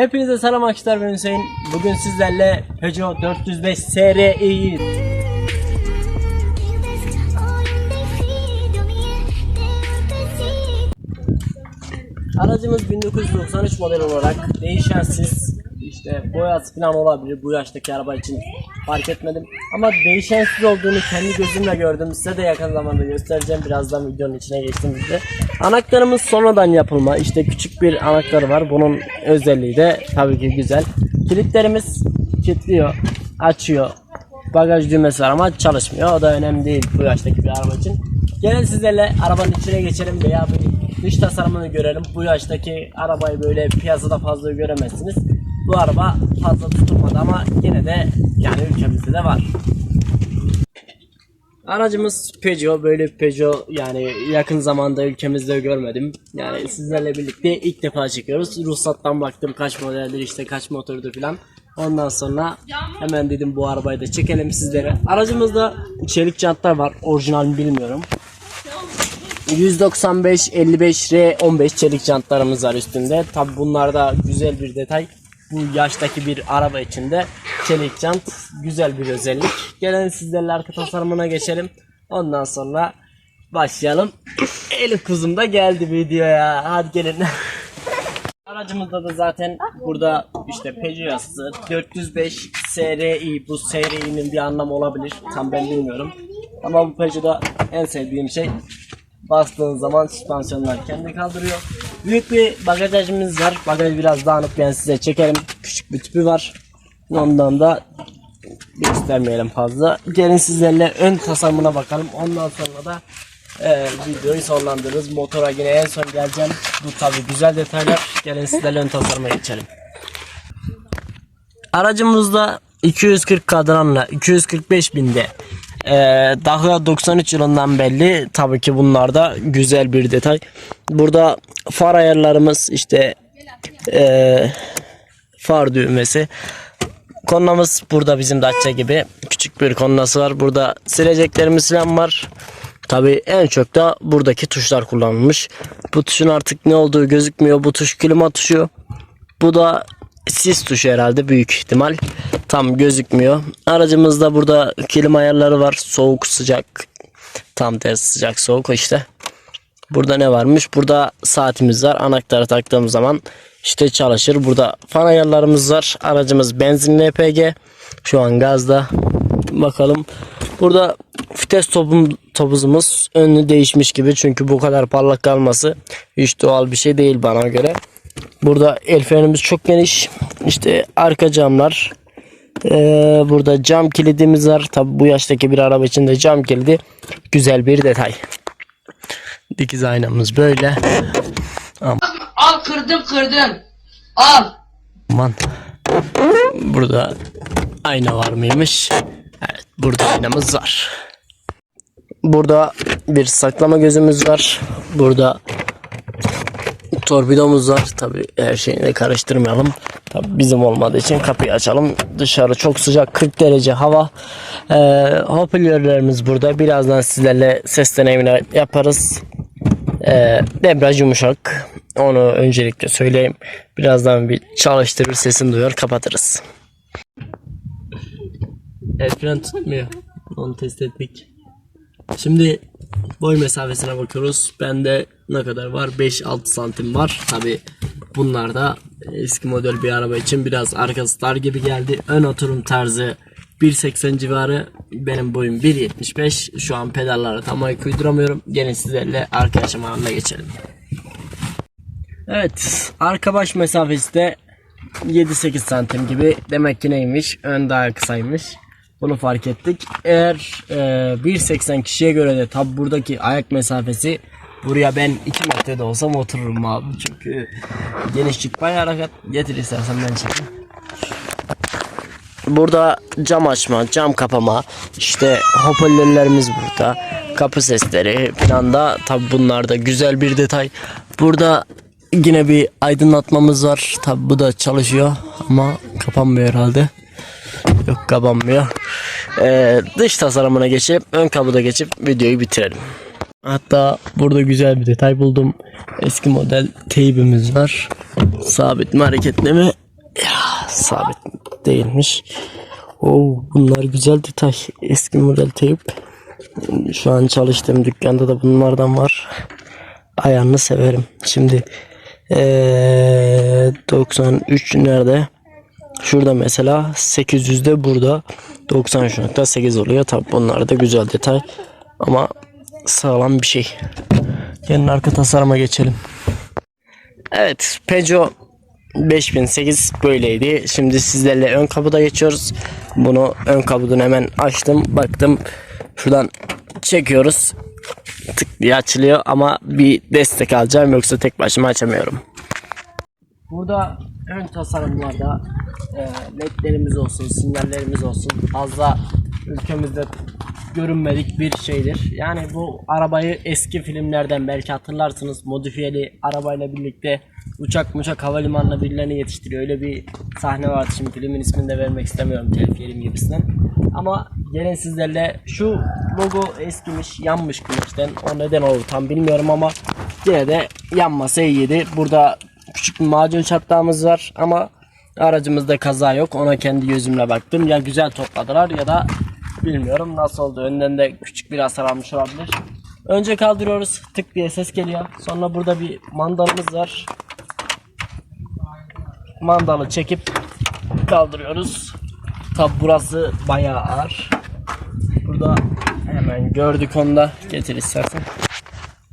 Hepinize selam arkadaşlar ben Hüseyin. Bugün sizlerle Peugeot 405 SRE'yi Aracımız 1993 model olarak değişensiz işte boyası falan olabilir bu yaştaki araba için. Fark etmedim. Ama değişensiz olduğunu kendi gözümle gördüm. Size de yakın zamanda göstereceğim. Birazdan videonun içine geçtiğimizde anahtarımız sonradan yapılma. İşte küçük bir anahtarı var. Bunun özelliği de tabii ki güzel. Kilitlerimiz kilitliyor açıyor. Bagaj düğmesi var ama çalışmıyor. O da önemli değil bu yaştaki bir araba için. Gelin sizlerle arabanın içine geçelim veya dış tasarımını görelim. Bu yaştaki arabayı böyle piyasada fazla göremezsiniz. Bu araba fazla tutulmadı ama yine de yani ülkemizde de var. Aracımız Peugeot böyle Peugeot yani yakın zamanda ülkemizde görmedim. Yani sizlerle birlikte ilk defa çekiyoruz. Ruhsattan baktım kaç modeldir işte kaç motordur filan. Ondan sonra hemen dedim bu arabayı da çekelim sizlere. Aracımızda çelik jantlar var. Orijinal bilmiyorum. 195 55 R 15 çelik jantlarımız var üstünde. Tabi bunlar da güzel bir detay. Bu yaştaki bir araba içinde çelik jant güzel bir özellik. Gelen sizlerle arka tasarımına geçelim. Ondan sonra başlayalım. Elif kuzum da geldi videoya. Hadi gelin. Aracımızda da zaten burada işte Peugeot yazısı 405 SRI bu SRI'nin bir anlamı olabilir. Tam ben bilmiyorum. Ama bu Peugeot'da en sevdiğim şey bastığın zaman süspansiyonlar kendi kaldırıyor. Büyük bir bagajımız var. Bagaj biraz dağınık ben size çekerim. Küçük bir tüpü var. Ondan da göstermeyelim fazla. Gelin sizlerle ön tasarımına bakalım. Ondan sonra da e, videoyu sonlandırırız. Motora yine en son geleceğim. Bu tabi güzel detaylar. Gelin sizlerle ön tasarıma geçelim. Aracımızda 240 kadranla 245 binde ee, Dacia 93 yılından belli tabii ki bunlar da güzel bir detay. Burada far ayarlarımız işte ee, far düğmesi. Kornamız burada bizim Dacia gibi küçük bir kornası var. Burada sileceklerimiz falan var. Tabii en çok da buradaki tuşlar kullanılmış. Bu tuşun artık ne olduğu gözükmüyor. Bu tuş klima tuşu. Bu da sis tuşu herhalde büyük ihtimal. Tam gözükmüyor. Aracımızda burada klima ayarları var. Soğuk sıcak. Tam tersi sıcak soğuk işte. Burada ne varmış? Burada saatimiz var. Anahtarı taktığımız zaman işte çalışır. Burada fan ayarlarımız var. Aracımız benzinli EPG. Şu an gazda. Bakalım. Burada vites topum, topuzumuz önü değişmiş gibi. Çünkü bu kadar parlak kalması hiç doğal bir şey değil bana göre. Burada el frenimiz çok geniş. İşte arka camlar. Ee, burada cam kilidimiz var. Tabi bu yaştaki bir araba için de cam kilidi güzel bir detay. Dikiz aynamız böyle. Al kırdım kırdım. Al. Aman. Burada ayna var mıymış? Evet burada aynamız var. Burada bir saklama gözümüz var. Burada torpidomuz var. Tabi her şeyini de karıştırmayalım. Tabi bizim olmadığı için kapıyı açalım. Dışarı çok sıcak 40 derece hava. Ee, hoparlörlerimiz burada. Birazdan sizlerle ses deneyimini yaparız. Ee, debriyaj yumuşak. Onu öncelikle söyleyeyim. Birazdan bir çalıştırır sesini duyar kapatırız. Evet fren tutmuyor. Onu test ettik. Şimdi boy mesafesine bakıyoruz. Bende ne kadar var? 5-6 santim var. Tabi bunlar da eski model bir araba için biraz arkası dar gibi geldi. Ön oturum tarzı 1.80 civarı. Benim boyum 1.75. Şu an pedallara tam ayak uyduramıyorum. Gelin sizlerle arka aşamalarına geçelim. Evet. Arka baş mesafesi de 7-8 santim gibi. Demek ki neymiş? Ön daha kısaymış. Bunu fark ettik. Eğer e, 1.80 kişiye göre de tabi buradaki ayak mesafesi buraya ben 2 metrede olsam otururum abi. Çünkü genişlik bayağı hareket. Getir istersen ben çekeyim. Burada cam açma, cam kapama, işte hoparlörlerimiz burada, kapı sesleri falan da tabi bunlar da güzel bir detay. Burada yine bir aydınlatmamız var. Tabi bu da çalışıyor ama kapanmıyor herhalde. Yok kapanmıyor. Ee, dış tasarımına geçip ön kabuda geçip videoyu bitirelim. Hatta burada güzel bir detay buldum. Eski model teybimiz var. Sabit mi hareketli mi? sabit değilmiş. Oo, bunlar güzel detay. Eski model teyp. Şu an çalıştığım dükkanda da bunlardan var. Ayarını severim. Şimdi ee, 93 nerede? Şurada mesela 800'de burada 93.8 oluyor. Tabi bunlar da güzel detay ama sağlam bir şey. Gelin arka tasarıma geçelim. Evet Peugeot 5008 böyleydi. Şimdi sizlerle ön kapıda geçiyoruz. Bunu ön kapıdan hemen açtım. Baktım şuradan çekiyoruz. Tık diye açılıyor ama bir destek alacağım yoksa tek başıma açamıyorum. Burada ön tasarımlarda e, ledlerimiz olsun, sinyallerimiz olsun fazla ülkemizde görünmedik bir şeydir. Yani bu arabayı eski filmlerden belki hatırlarsınız modifiyeli arabayla birlikte uçak muçak havalimanına birilerini yetiştiriyor. Öyle bir sahne vardı şimdi filmin ismini de vermek istemiyorum telif yerim gibisinden. Ama gelin sizlerle şu logo eskimiş yanmış güneşten o neden olur tam bilmiyorum ama yine de yanmasa iyiydi. Burada küçük bir macun çatlağımız var ama aracımızda kaza yok. Ona kendi gözümle baktım. Ya güzel topladılar ya da bilmiyorum nasıl oldu. Önden de küçük bir hasar almış olabilir. Önce kaldırıyoruz. Tık diye ses geliyor. Sonra burada bir mandalımız var. Mandalı çekip kaldırıyoruz. Tabi burası bayağı ağır. Burada hemen gördük onu da. Getir istersen.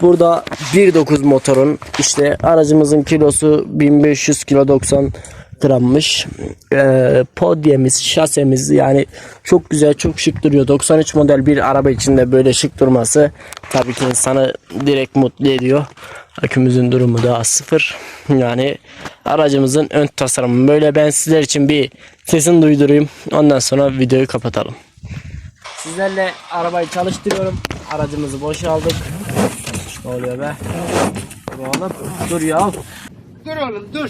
Burada 1.9 motorun işte aracımızın kilosu 1500 kilo 90 grammış. Ee, podyemiz, şasemiz yani çok güzel, çok şık duruyor. 93 model bir araba içinde böyle şık durması tabii ki insanı direkt mutlu ediyor. Akümüzün durumu daha sıfır. Yani aracımızın ön tasarımı böyle. Ben sizler için bir sesini duydurayım. Ondan sonra videoyu kapatalım. Sizlerle arabayı çalıştırıyorum. Aracımızı boşaldık. Ne oluyor be? Dur oğlum. Dur ya. Dur oğlum dur.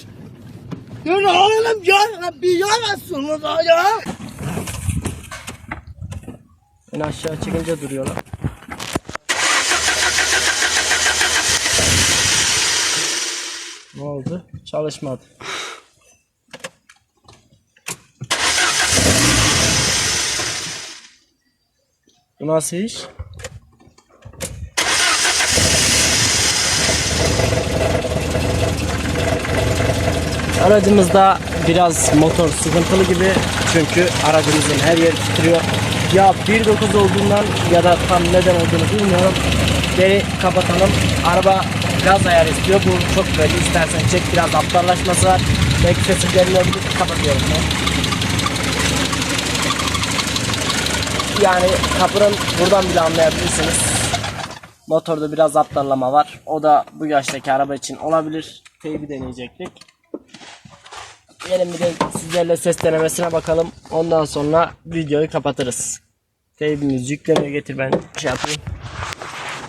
Dur oğlum ya bir yanasınız ya. Beni aşağı çekince duruyorlar. Ne oldu? Çalışmadı. Bu nasıl iş? Aracımızda biraz motor sıkıntılı gibi çünkü aracımızın her yeri titriyor. Ya 1.9 olduğundan ya da tam neden olduğunu bilmiyorum. Geri kapatalım. Araba gaz ayarı istiyor. Bu çok belli. İstersen çek biraz aptallaşması var. Belki sesi gelmeyebilir. Kapatıyorum ben. Yani kapının buradan bile anlayabilirsiniz. Motorda biraz aptallama var. O da bu yaştaki araba için olabilir. Teybi deneyecektik. Gelin bir de sizlerle ses denemesine bakalım. Ondan sonra videoyu kapatırız. Teybimizi yüklemeye getir ben şey yapayım.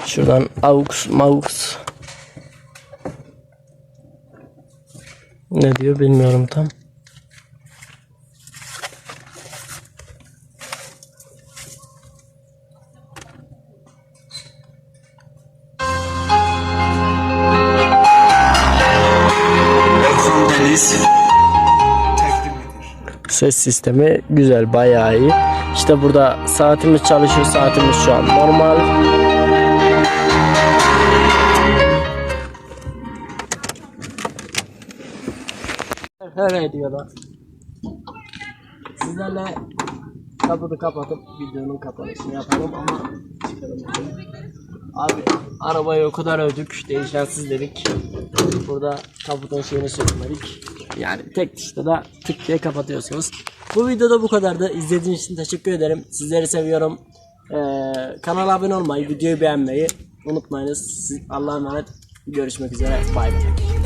Şuradan aux maux. Ne diyor bilmiyorum tam. Eder. Ses sistemi güzel bayağı iyi. İşte burada saatimiz çalışıyor. Saatimiz şu an normal. Evet diyorlar. Sizlerle kapıyı kapatıp videonun kapanışını yapalım ama çıkalım. Abi arabayı o kadar övdük. Değişensiz dedik. Burada kaputun şeyini sökmedik. Yani tek tuşta da tık diye kapatıyorsunuz. Bu videoda bu kadardı. İzlediğiniz için teşekkür ederim. Sizleri seviyorum. Ee, kanala abone olmayı, videoyu beğenmeyi unutmayınız. Allah'a emanet. Görüşmek üzere. Bay bay.